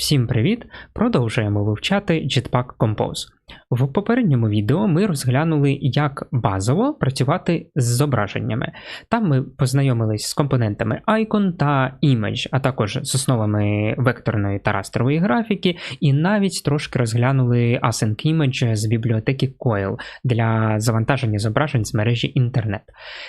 Всім привіт! Продовжуємо вивчати Jetpack Compose. В попередньому відео ми розглянули, як базово працювати з зображеннями. Там ми познайомились з компонентами Icon та Image, а також з основами векторної та растрової графіки, і навіть трошки розглянули Async Image з бібліотеки Coil для завантаження зображень з мережі інтернет.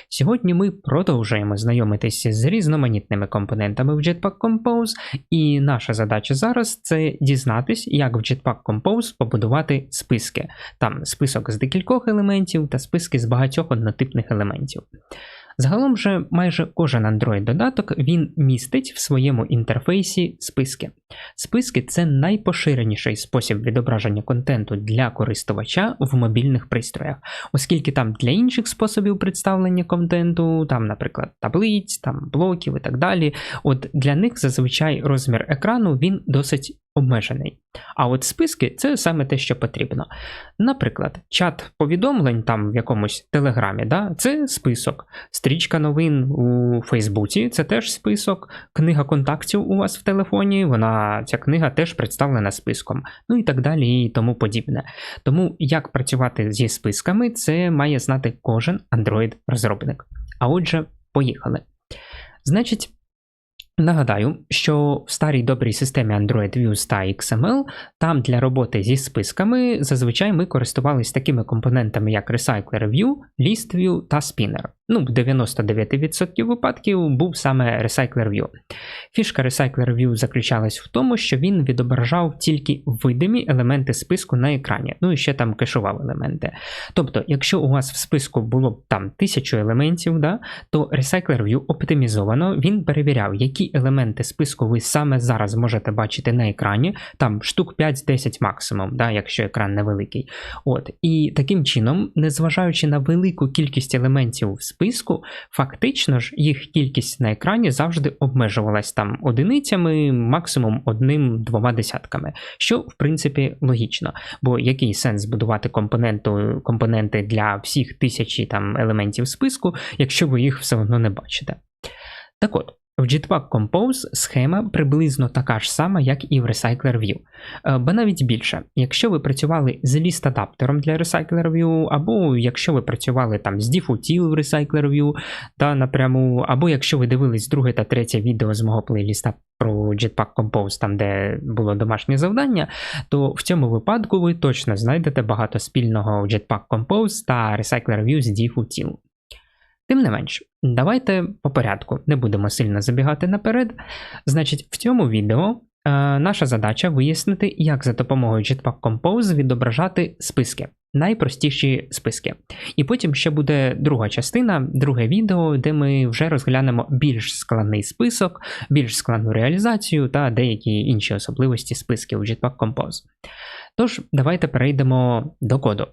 Сьогодні ми продовжуємо знайомитися з різноманітними компонентами в Jetpack Compose, і наша задача зараз це дізнатись, як в Jetpack Compose побудувати списки. Там список з декількох елементів та списки з багатьох однотипних елементів. Загалом же майже кожен Android-додаток він містить в своєму інтерфейсі списки. Списки це найпоширеніший спосіб відображення контенту для користувача в мобільних пристроях, оскільки там для інших способів представлення контенту, там, наприклад, таблиць, там блоків і так далі, от для них зазвичай розмір екрану він досить обмежений. А от списки це саме те, що потрібно. Наприклад, чат повідомлень там в якомусь телеграмі, да, це список, стрічка новин у Фейсбуці це теж список, книга контактів у вас в телефоні, вона ця книга теж представлена списком, ну і так далі, і тому подібне. Тому як працювати зі списками, це має знати кожен Android-розробник. А отже, поїхали. Значить. Нагадаю, що в старій добрій системі Android Views та XML, там для роботи зі списками зазвичай ми користувалися такими компонентами, як Recycler View, List View та Spinner. Ну, в 99% випадків був саме Recycler View. Фішка Recycler View заключалась в тому, що він відображав тільки видимі елементи списку на екрані, ну і ще там кешував елементи. Тобто, якщо у вас в списку було б там тисячу елементів, да, то Recycler View оптимізовано, він перевіряв, які елементи списку ви саме зараз можете бачити на екрані, там штук 5-10 максимум, да, якщо екран невеликий. От. І таким чином, незважаючи на велику кількість елементів в списку, фактично ж їх кількість на екрані завжди обмежувалась там одиницями, максимум одним-двома десятками, що в принципі логічно. Бо який сенс будувати компоненту, компоненти для всіх тисячі там елементів списку, якщо ви їх все одно не бачите. Так от. В Jetpack Compose схема приблизно така ж сама, як і в Recycler View. Е, Ба навіть більше, якщо ви працювали з ліст-адаптером для Recycler View, або якщо ви працювали там з дефутіл в Recycler View, та напряму, або якщо ви дивились друге та третє відео з мого плейліста про Jetpack Compose, там де було домашнє завдання, то в цьому випадку ви точно знайдете багато спільного Jetpack Compose та Recycler View з дефутіл. Тим не менш, давайте по порядку, не будемо сильно забігати наперед. Значить, в цьому відео е, наша задача вияснити, як за допомогою Jetpack Compose відображати списки, найпростіші списки. І потім ще буде друга частина, друге відео, де ми вже розглянемо більш складний список, більш складну реалізацію та деякі інші особливості списків у Jetpack Compose. Тож, давайте перейдемо до коду.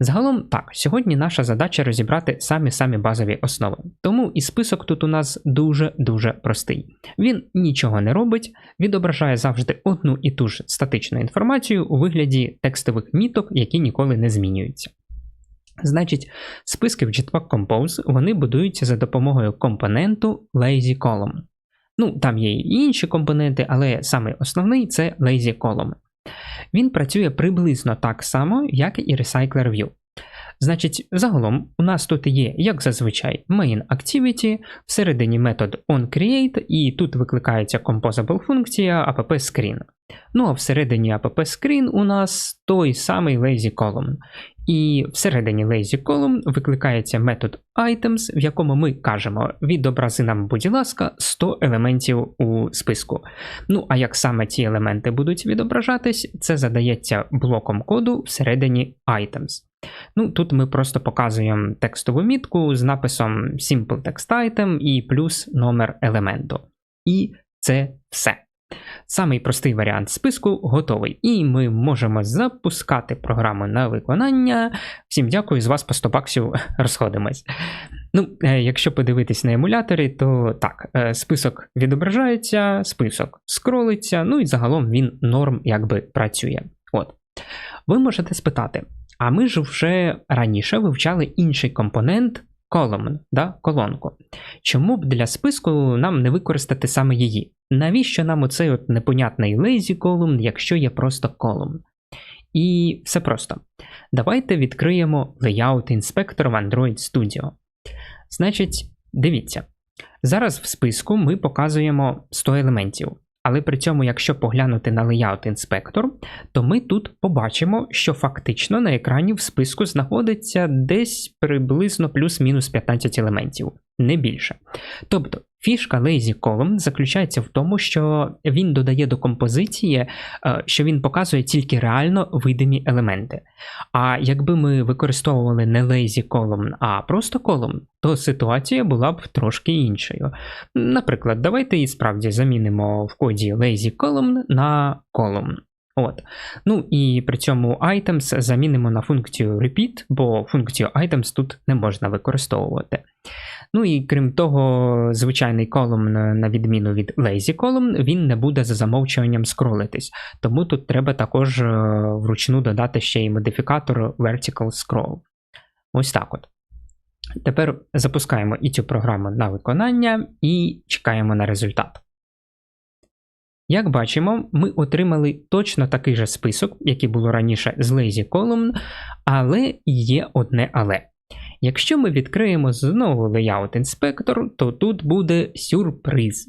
Загалом так, сьогодні наша задача розібрати самі-самі базові основи. Тому і список тут у нас дуже-дуже простий. Він нічого не робить, відображає завжди одну і ту ж статичну інформацію у вигляді текстових міток, які ніколи не змінюються. Значить, списки в Jetpack Compose вони будуються за допомогою компоненту Lazy Column. Ну, там є і інші компоненти, але саме основний це Lazy Column. Він працює приблизно так само, як і Recycler View. Значить, загалом у нас тут є, як зазвичай, main activity, всередині метод onCreate, і тут викликається composable функція app-screen. Ну а всередині app-screen у нас той самий lazy column. І всередині lazy column викликається метод items, в якому ми кажемо: відобрази нам, будь ласка, 100 елементів у списку. Ну, а як саме ці елементи будуть відображатись, це задається блоком коду всередині items. Ну, Тут ми просто показуємо текстову мітку з написом Simple Text Item і плюс номер елементу. І це все. Самий простий варіант списку готовий, і ми можемо запускати програму на виконання. Всім дякую, з вас по 100 баксів розходимось. Ну, е, Якщо подивитись на емуляторі, то так, е, список відображається, список скролиться, ну і загалом він норм якби працює. От. Ви можете спитати, а ми ж вже раніше вивчали інший компонент column, да, колонку. Чому б для списку нам не використати саме її? навіщо нам оцей от непонятний lazy column, якщо є просто column? І все просто. Давайте відкриємо Layout Inspector в Android Studio. Значить, дивіться. Зараз в списку ми показуємо 100 елементів. Але при цьому, якщо поглянути на Layout інспектор, то ми тут побачимо, що фактично на екрані в списку знаходиться десь приблизно плюс-мінус 15 елементів, не більше. Тобто Фішка Lazy Column заключається в тому, що він додає до композиції, е, що він показує тільки реально видимі елементи. А якби ми використовували не Lazy Column, а просто Column, то ситуація була б трошки іншою. Наприклад, давайте і справді замінимо в коді Lazy Column на Column. От. Ну і при цьому items замінимо на функцію repeat, бо функцію items тут не можна використовувати. Ну і крім того, звичайний колумн, на відміну від lazy column, він не буде за замовчуванням скролитись. Тому тут треба також е, вручну додати ще й модифікатор vertical scroll. Ось так от. Тепер запускаємо і цю програму на виконання і чекаємо на результат. Як бачимо, ми отримали точно такий же список, який було раніше з Lazy Column, але є одне але. Якщо ми відкриємо знову Layout Inspector, то тут буде сюрприз.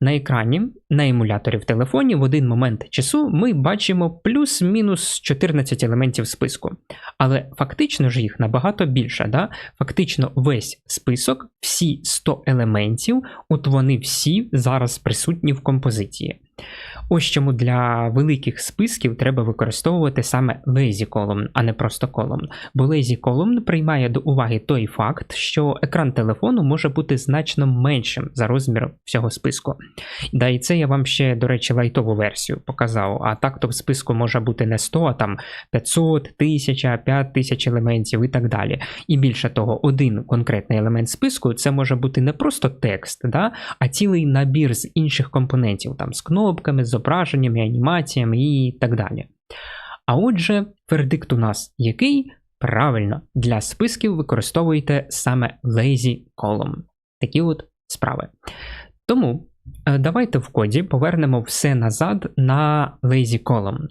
На екрані на емуляторі в телефоні в один момент часу ми бачимо плюс-мінус 14 елементів списку. Але фактично ж їх набагато більше. Да? Фактично весь список, всі 100 елементів, от вони всі зараз присутні в композиції. Ось чому для великих списків треба використовувати саме lazy column, а не просто column. Бо lazy column приймає до уваги той факт, що екран телефону може бути значно меншим за розмір всього списку. Да, і це я вам ще, до речі, лайтову версію показав. А так то в списку може бути не 100, а там 500, 1000, 5000 елементів і так далі. І більше того, один конкретний елемент списку це може бути не просто текст, да, а цілий набір з інших компонентів, там з кнопками, зображеннями, анімаціями і так далі. А отже, вердикт у нас який? Правильно, для списків використовуйте саме lazy column. Такі от справи. Тому е, давайте в коді повернемо все назад на lazy column.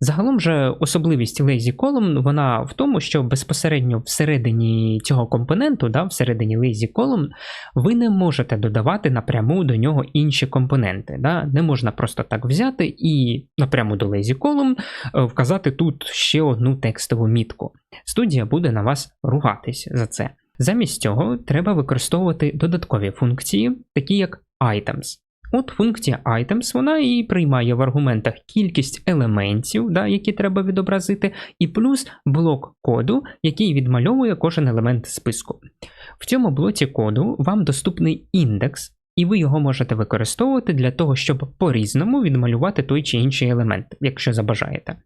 Загалом же особливість Lazy Column вона в тому, що безпосередньо всередині цього компоненту, да, всередині Lazy Column, ви не можете додавати напряму до нього інші компоненти. Да. Не можна просто так взяти і напряму до Lazy Column е, вказати тут ще одну текстову мітку. Студія буде на вас ругатись за це. Замість цього треба використовувати додаткові функції, такі як items. От функція items, вона і приймає в аргументах кількість елементів, да, які треба відобразити, і плюс блок коду, який відмальовує кожен елемент списку. В цьому блоці коду вам доступний індекс, і ви його можете використовувати для того, щоб по-різному відмалювати той чи інший елемент, якщо забажаєте.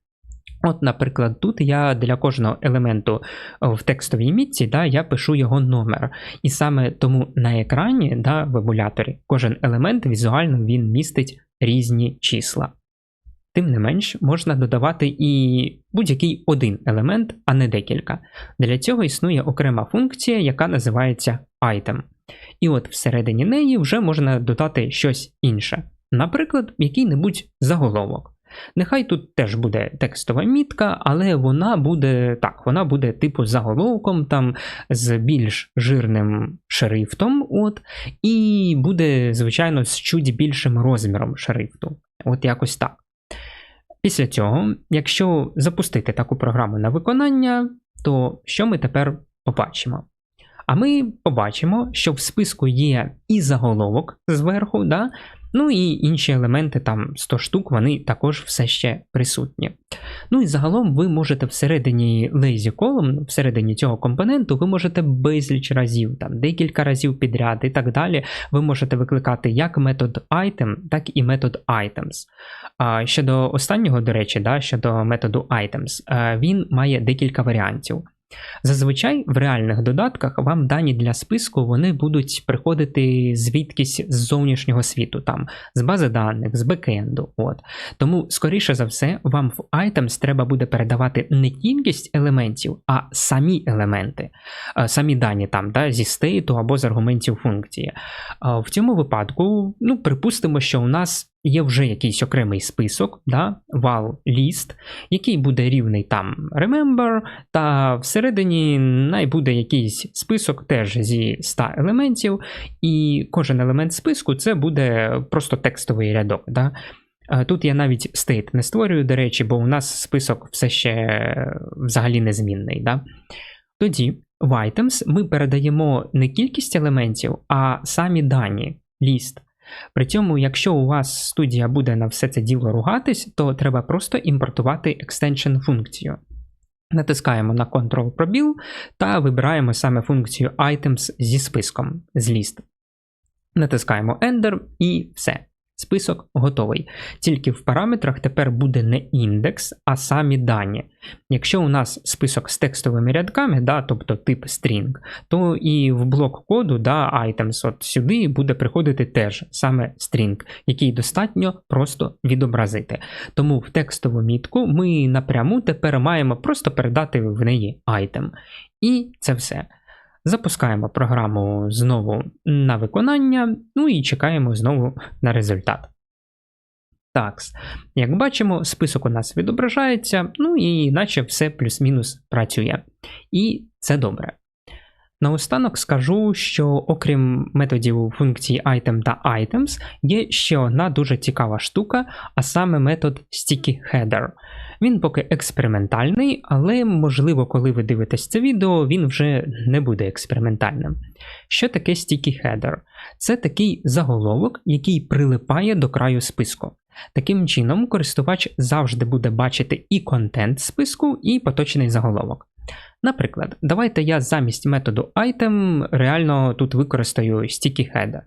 От, наприклад, тут я для кожного елементу е, в текстовій мітці да, я пишу його номер. І саме тому на екрані да, в емуляторі кожен елемент візуально він містить різні числа. Тим не менш, можна додавати і будь-який один елемент, а не декілька. Для цього існує окрема функція, яка називається item. І от всередині неї вже можна додати щось інше. Наприклад, який-небудь заголовок. Нехай тут теж буде текстова мітка, але вона буде так, вона буде типу заголовком там з більш жирним шрифтом, от, і буде, звичайно, з чуть більшим розміром шрифту. От якось так. Після цього, якщо запустити таку програму на виконання, то що ми тепер побачимо? А ми побачимо, що в списку є і заголовок зверху, да, Ну і інші елементи, там 100 штук, вони також все ще присутні. Ну і загалом ви можете всередині lazy column, всередині цього компоненту, ви можете безліч разів, там декілька разів підряд і так далі. Ви можете викликати як метод item, так і метод items. А Щодо останнього, до речі, да, щодо методу items, він має декілька варіантів. Зазвичай в реальних додатках вам дані для списку вони будуть приходити звідкись з зовнішнього світу, там, з бази даних, з бекенду. От. Тому, скоріше за все, вам в items треба буде передавати не кількість елементів, а самі елементи, самі дані там, да, зі стейту або з аргументів функції. В цьому випадку, ну, припустимо, що у нас є вже якийсь окремий список, да, val list, який буде рівний там remember, та всередині най буде якийсь список теж зі 100 елементів, і кожен елемент списку це буде просто текстовий рядок. Да. Тут я навіть state не створюю, до речі, бо у нас список все ще взагалі незмінний. Да? Тоді в items ми передаємо не кількість елементів, а самі дані, ліст. При цьому, якщо у вас студія буде на все це діло ругатись, то треба просто імпортувати extension функцію. Натискаємо на Ctrl-пробіл та вибираємо саме функцію items зі списком з ліст. Натискаємо Enter і все. Список готовий. Тільки в параметрах тепер буде не індекс, а самі дані. Якщо у нас список з текстовими рядками, да, тобто тип string, то і в блок коду да, items от сюди буде приходити теж саме string, який достатньо просто відобразити. Тому в текстову мітку ми напряму тепер маємо просто передати в неї item. І це все. Запускаємо програму знову на виконання, ну і чекаємо знову на результат. Так, як бачимо, список у нас відображається, ну і наче все плюс-мінус працює. І це добре. Наостанок скажу, що окрім методів функції item та items, є ще одна дуже цікава штука, а саме метод sticky header. Він поки експериментальний, але, можливо, коли ви дивитесь це відео, він вже не буде експериментальним. Що таке sticky header? Це такий заголовок, який прилипає до краю списку. Таким чином, користувач завжди буде бачити і контент списку, і поточний заголовок. Наприклад, давайте я замість методу item реально тут використаю sticky header.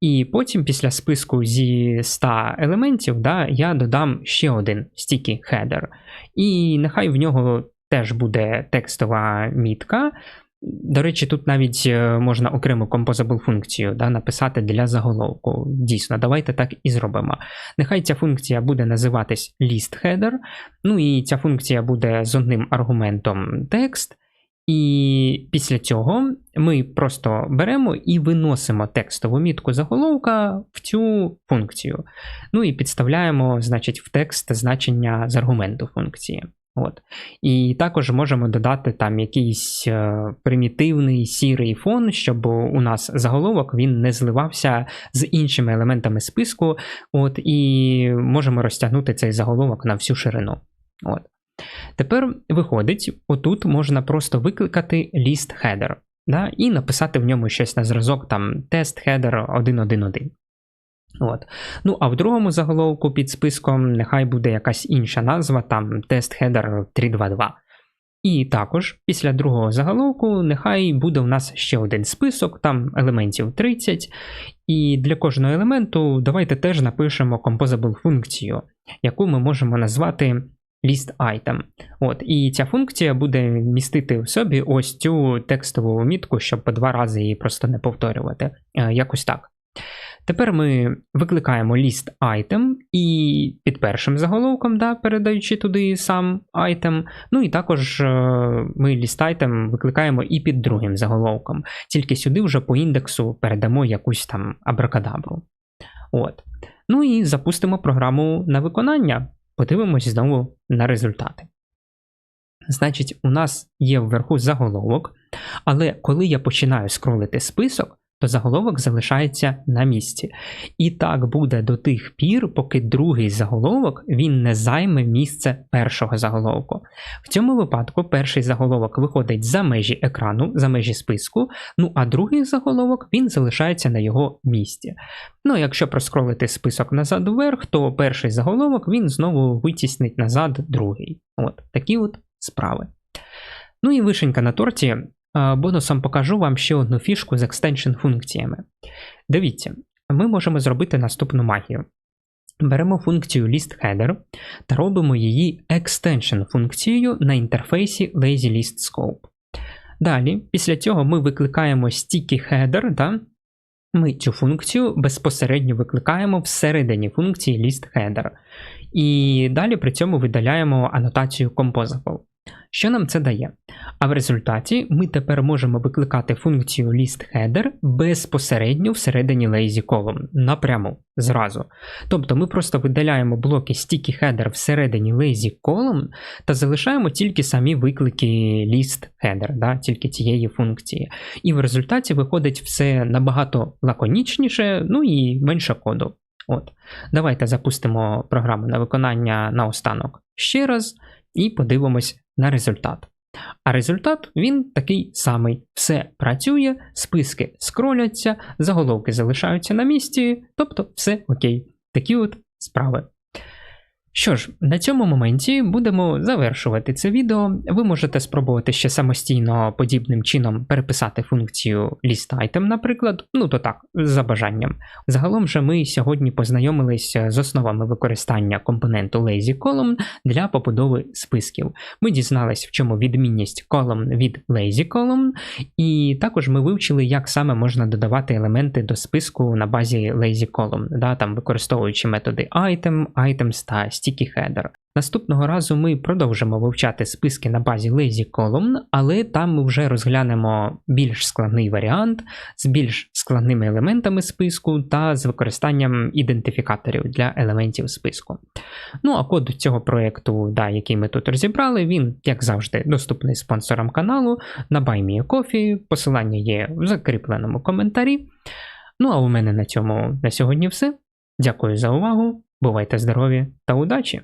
І потім після списку зі 100 елементів да, я додам ще один sticky header. І нехай в нього теж буде текстова мітка. До речі, тут навіть е, можна окрему composable функцію да, написати для заголовку. Дійсно, давайте так і зробимо. Нехай ця функція буде називатись listHeader, ну і ця функція буде з одним аргументом текст. І після цього ми просто беремо і виносимо текстову мітку заголовка в цю функцію. Ну і підставляємо, значить, в текст значення з аргументу функції. От. І також можемо додати там якийсь е, примітивний сірий фон, щоб у нас заголовок він не зливався з іншими елементами списку. От, І можемо розтягнути цей заголовок на всю ширину. От. Тепер виходить, отут можна просто викликати list header да, і написати в ньому щось на зразок там test header 1.1.1. От. Ну, а в другому заголовку під списком нехай буде якась інша назва, там test header 3.2.2. І також після другого заголовку нехай буде у нас ще один список, там елементів 30. І для кожного елементу давайте теж напишемо composable функцію, яку ми можемо назвати list item. От, І ця функція буде містити в собі ось цю текстову мітку, щоб по два рази її просто не повторювати. Е, якось так. Тепер ми викликаємо list item і під першим заголовком, да, передаючи туди сам item. Ну і також е, ми list item викликаємо і під другим заголовком. Тільки сюди вже по індексу передамо якусь там абракадабру. От. Ну і запустимо програму на виконання. Подивимось знову на результати. Значить, у нас є вверху заголовок, але коли я починаю скролити список, то заголовок залишається на місці. І так буде до тих пір, поки другий заголовок він не займе місце першого заголовку. В цьому випадку перший заголовок виходить за межі екрану, за межі списку, ну а другий заголовок він залишається на його місці. Ну, якщо проскролити список назад вверх, то перший заголовок він знову витіснить назад другий. От такі от справи. Ну і вишенька на торті Бонусом покажу вам ще одну фішку з екстеншн функціями. Дивіться, ми можемо зробити наступну магію. Беремо функцію listHeader та робимо її extension функцією на інтерфейсі LazyListScope. Далі, після цього ми викликаємо sticky header, да? ми цю функцію безпосередньо викликаємо всередині функції listHeader. І далі при цьому видаляємо анотацію composable. Що нам це дає? А в результаті ми тепер можемо викликати функцію listHeader безпосередньо всередині lazy напряму, зразу. Тобто ми просто видаляємо блоки sticky header всередині lazy column та залишаємо тільки самі виклики listHeader, да, тільки цієї функції. І в результаті виходить все набагато лаконічніше, ну і менше коду. От. Давайте запустимо програму на виконання наостанок ще раз і подивимось на результат. А результат він такий самий: все працює, списки скроляться, заголовки залишаються на місці, тобто все окей. Такі от справи. Що ж, на цьому моменті будемо завершувати це відео. Ви можете спробувати ще самостійно подібним чином переписати функцію list-item, наприклад, ну то так, за бажанням. Загалом же ми сьогодні познайомилися з основами використання компоненту Lazy Column для побудови списків. Ми дізналися, в чому відмінність column від Lazy Column, і також ми вивчили, як саме можна додавати елементи до списку на базі Lazy Column, да, там використовуючи методи item, items та sticky header. Наступного разу ми продовжимо вивчати списки на базі Lazy Column, але там ми вже розглянемо більш складний варіант з більш складними елементами списку та з використанням ідентифікаторів для елементів списку. Ну а код цього проєкту, да, який ми тут розібрали, він, як завжди, доступний спонсорам каналу на BuyMeACoffee, посилання є в закріпленому коментарі. Ну а у мене на цьому на сьогодні все. Дякую за увагу. Бувайте здорові та удачі!